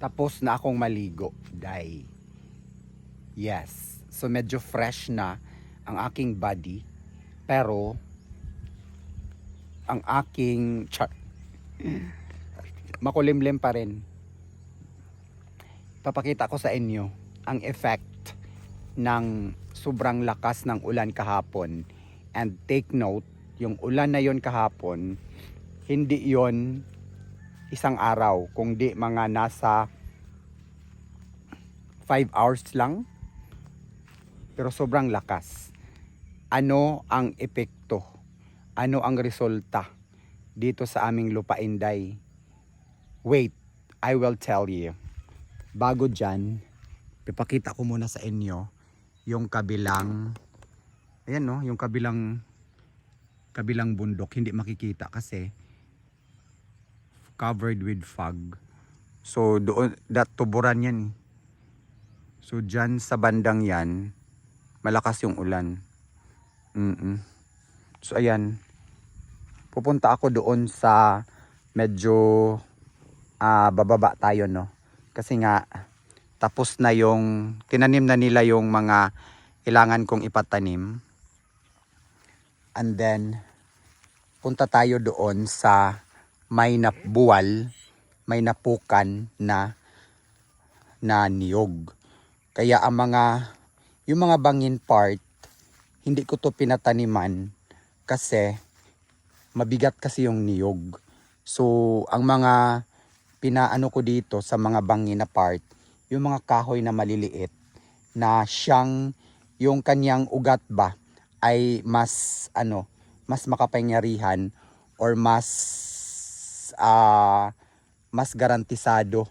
tapos na akong maligo. Day. Yes. So medyo fresh na ang aking body. Pero ang aking char makulimlim pa rin. Papakita ko sa inyo ang effect ng sobrang lakas ng ulan kahapon. And take note, yung ulan na yon kahapon, hindi yon isang araw, kundi mga nasa 5 hours lang. Pero sobrang lakas. Ano ang epekto? Ano ang resulta dito sa aming lupainday? Wait, I will tell you. Bago dyan, ipakita ko muna sa inyo yung kabilang, ayan no, yung kabilang, kabilang bundok. Hindi makikita kasi covered with fog. So doon that tuburan yan. eh. So diyan sa bandang yan, malakas yung ulan. Mm. So ayan. Pupunta ako doon sa medyo ah, bababa tayo no. Kasi nga tapos na yung tinanim na nila yung mga kailangan kong ipatanim. And then punta tayo doon sa may nabuwal, may napukan na na niyog. Kaya ang mga yung mga bangin part hindi ko to pinataniman kasi mabigat kasi yung niyog. So ang mga pinaano ko dito sa mga bangin na part, yung mga kahoy na maliliit na siyang yung kanyang ugat ba ay mas ano, mas makapangyarihan or mas ah mas garantisado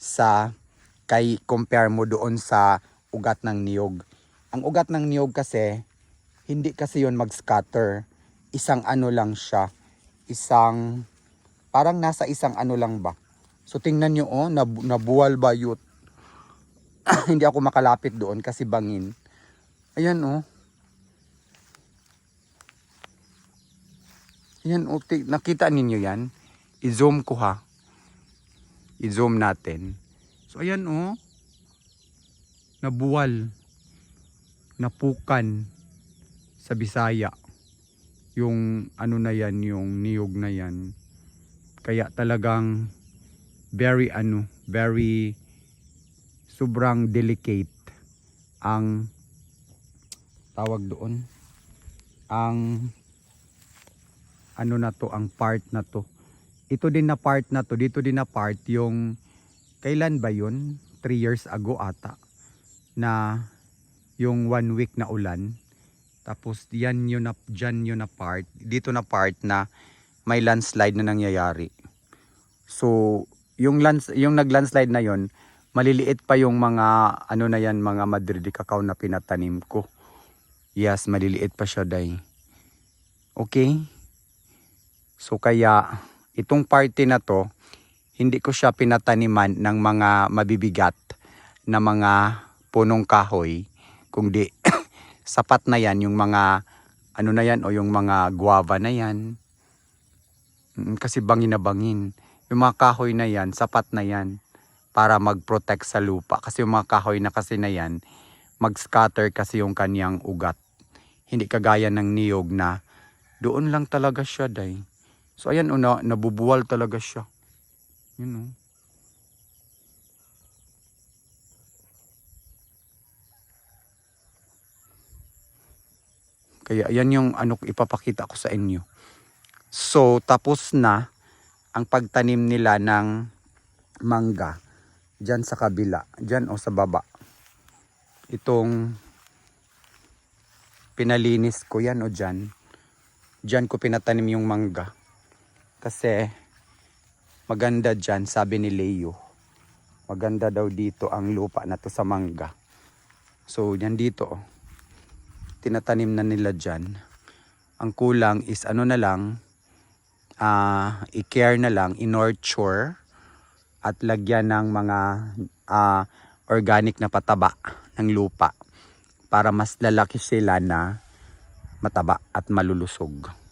sa kay compare mo doon sa ugat ng niyog. Ang ugat ng niyog kasi hindi kasi yon mag-scatter. Isang ano lang siya. Isang parang nasa isang ano lang ba. So tingnan nyo oh, nab- nabuwal ba yun? hindi ako makalapit doon kasi bangin. Ayan oh. Ayan oh, nakita ninyo yan? I-zoom ko ha. I-zoom natin. So ayan oh. Nabuwal. Napukan sa Bisaya. Yung ano na yan, yung niyog na yan. Kaya talagang very ano, very sobrang delicate ang tawag doon. Ang ano na to, ang part na to. Ito din na part na to, dito din na part yung kailan ba yun? 3 years ago ata na yung one week na ulan. Tapos yan yun na, dyan yun na part, dito na part na may landslide na nangyayari. So, yung, lands, yung nag-landslide na yon maliliit pa yung mga, ano na yan, mga madridi kakao na pinatanim ko. Yes, maliliit pa siya, day. Okay? So, kaya, itong party na to, hindi ko siya pinataniman ng mga mabibigat na mga punong kahoy, kundi sapat na yan yung mga ano na yan o yung mga guava na yan. Mm, Kasi bangin na bangin. Yung mga kahoy na yan, sapat na yan para mag-protect sa lupa. Kasi yung mga kahoy na kasi na yan, mag-scatter kasi yung kanyang ugat. Hindi kagaya ng niyog na doon lang talaga siya, day. So ayan, una, nabubuwal talaga siya. Yun oh. Kaya yan yung ano ipapakita ko sa inyo. So tapos na ang pagtanim nila ng mangga diyan sa kabila, diyan o sa baba. Itong pinalinis ko yan o diyan. Diyan ko pinatanim yung mangga. Kasi maganda diyan sabi ni Leo. Maganda daw dito ang lupa na to sa mangga. So yan dito oh tinatanim na nila dyan. Ang kulang is ano na lang, ah i-care na lang, in-nurture at lagyan ng mga ah, organic na pataba ng lupa para mas lalaki sila na mataba at malulusog.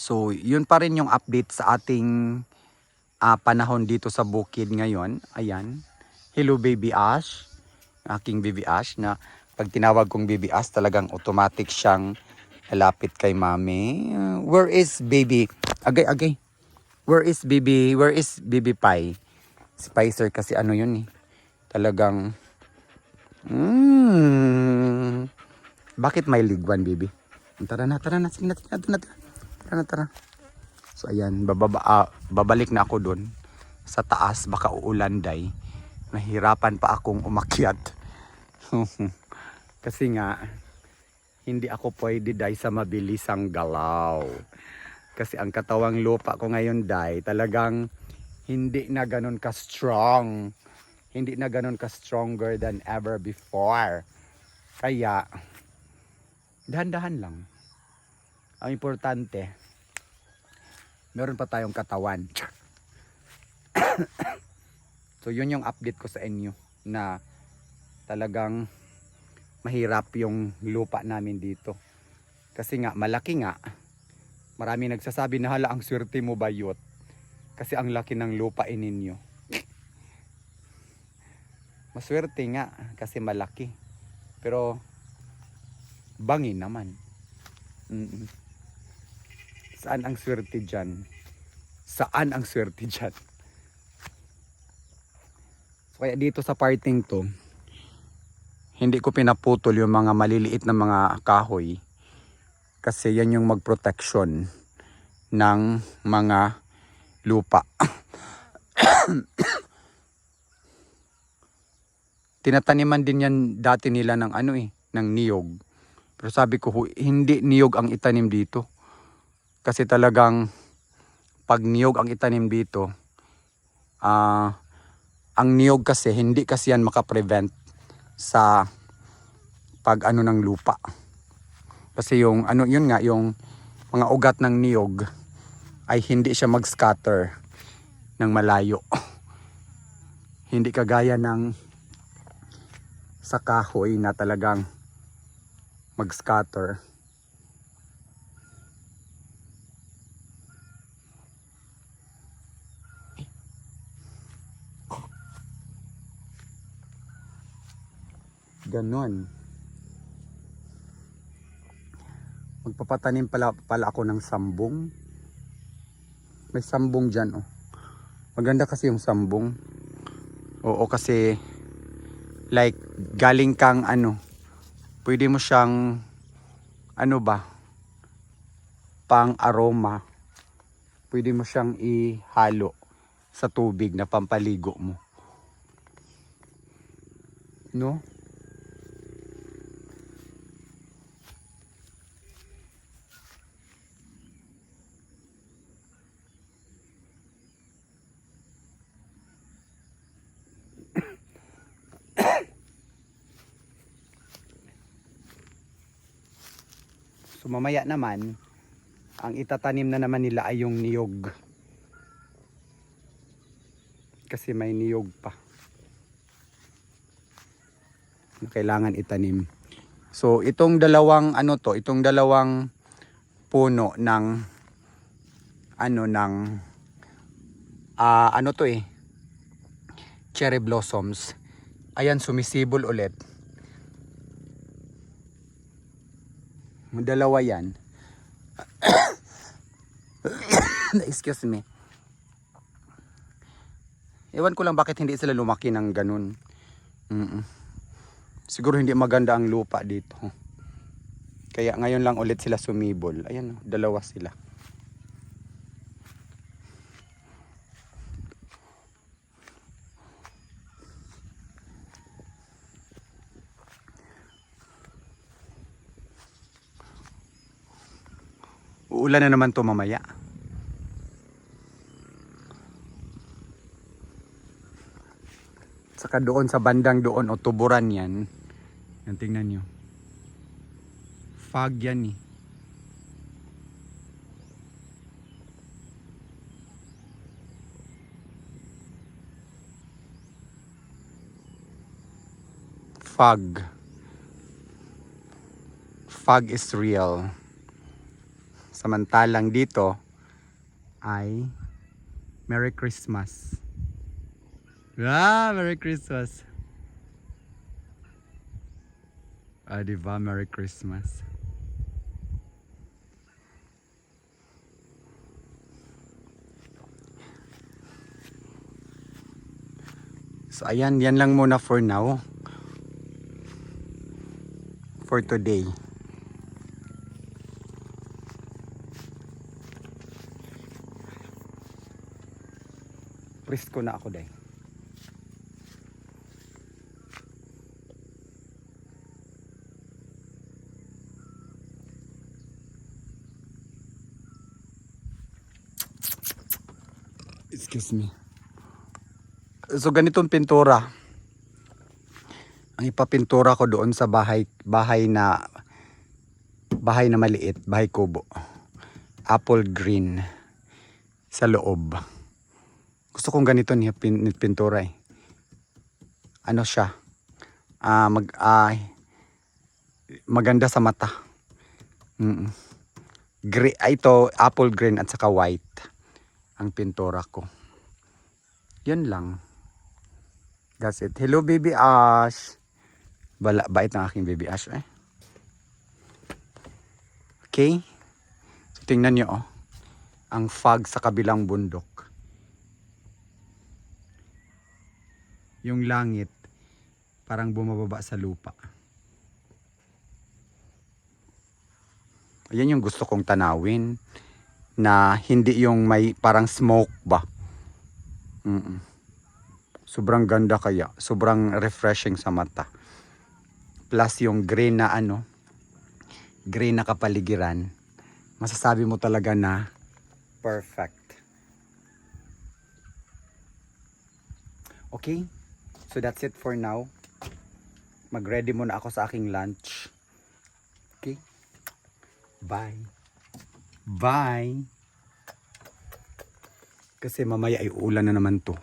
So, yun pa rin yung update sa ating ah, panahon dito sa bukid ngayon. Ayan. Hello baby Ash. Aking baby Ash na pag tinawag kong baby Ash talagang automatic siyang lalapit kay mami. Uh, where is baby? Agay, agay. Where is baby? Where is baby Pai? Spicer kasi ano yun eh. Talagang Mm. Bakit may ligwan, baby? Tara na, tara na. Sige na, tara na. Tara na, tara. So, ayan. Bababa, ah, babalik na ako doon. Sa taas, baka uulan, day. Nahirapan pa akong umakyat. Kasi nga, hindi ako pwede, day, sa mabilisang galaw. Kasi ang katawang lupa ko ngayon, day, talagang hindi na ganun ka-strong hindi na ganun ka-stronger than ever before. Kaya, dahan-dahan lang. Ang importante, meron pa tayong katawan. so, yun yung update ko sa inyo na talagang mahirap yung lupa namin dito. Kasi nga, malaki nga. Marami nagsasabi na hala ang swerte mo bayot. Kasi ang laki ng lupa ninyo. Maswerte nga kasi malaki. Pero bangin naman. Mm-mm. Saan ang swerte dyan? Saan ang swerte dyan? So, kaya dito sa parting to, hindi ko pinaputol yung mga maliliit na mga kahoy kasi yan yung magprotection ng mga lupa. tinataniman din yan dati nila ng ano eh, ng niyog. Pero sabi ko, "Hu- hindi niyog ang itanim dito. Kasi talagang pag niyog ang itanim dito, ah ang niyog kasi, hindi kasi yan makaprevent sa pag ano ng lupa. Kasi yung ano yun nga yung mga ugat ng niyog ay hindi siya mag-scatter ng malayo. hindi kagaya ng sa kahoy na talagang mag-scatter. Ganon. Magpapatanim pala, pala ako ng sambong. May sambong dyan oh. Maganda kasi yung sambong. Oo kasi like galing kang ano pwede mo siyang ano ba pang aroma pwede mo siyang ihalo sa tubig na pampaligo mo no Mamaya naman, ang itatanim na naman nila ay yung niyog. Kasi may niyog pa. Na kailangan itanim. So itong dalawang ano to, itong dalawang puno ng ano ng ah ano to eh cherry blossoms. Ayan sumisibol ulit. Dalawa yan. Excuse me. Ewan ko lang bakit hindi sila lumaki ng ganun. Mm-mm. Siguro hindi maganda ang lupa dito. Kaya ngayon lang ulit sila sumibol. Ayan, dalawa sila. Uulan na naman to mamaya. Saka doon sa bandang doon o tuburan yan. Yan tingnan nyo. Fog yan eh. Fog. Fog is real. Samantalang dito ay Merry Christmas. Ah, Merry Christmas. Ah, di? Merry Christmas. So ayan, yan lang muna for now. For today. Presko na ako day. Excuse me. So ganitong pintura. Ang ipapintura ko doon sa bahay bahay na bahay na maliit, bahay kubo. Apple green sa loob. Gusto kong ganito niya pin, pintura eh. Ano siya? Ah, mag ah, maganda sa mata. Mm. Gre- ah, ito apple green at saka white ang pintura ko. Yan lang. That's it. Hello baby Ash. Bala, bait ng aking baby Ash eh. Okay? So tingnan niyo oh. Ang fog sa kabilang bundok. Yung langit parang bumababa sa lupa. Ayan yung gusto kong tanawin na hindi yung may parang smoke ba. Mm-mm. Sobrang ganda kaya. Sobrang refreshing sa mata. Plus yung green na ano, green na kapaligiran. Masasabi mo talaga na perfect. Okay? So that's it for now. Mag-ready muna ako sa aking lunch. Okay? Bye. Bye. Kasi mamaya ay ulan na naman to.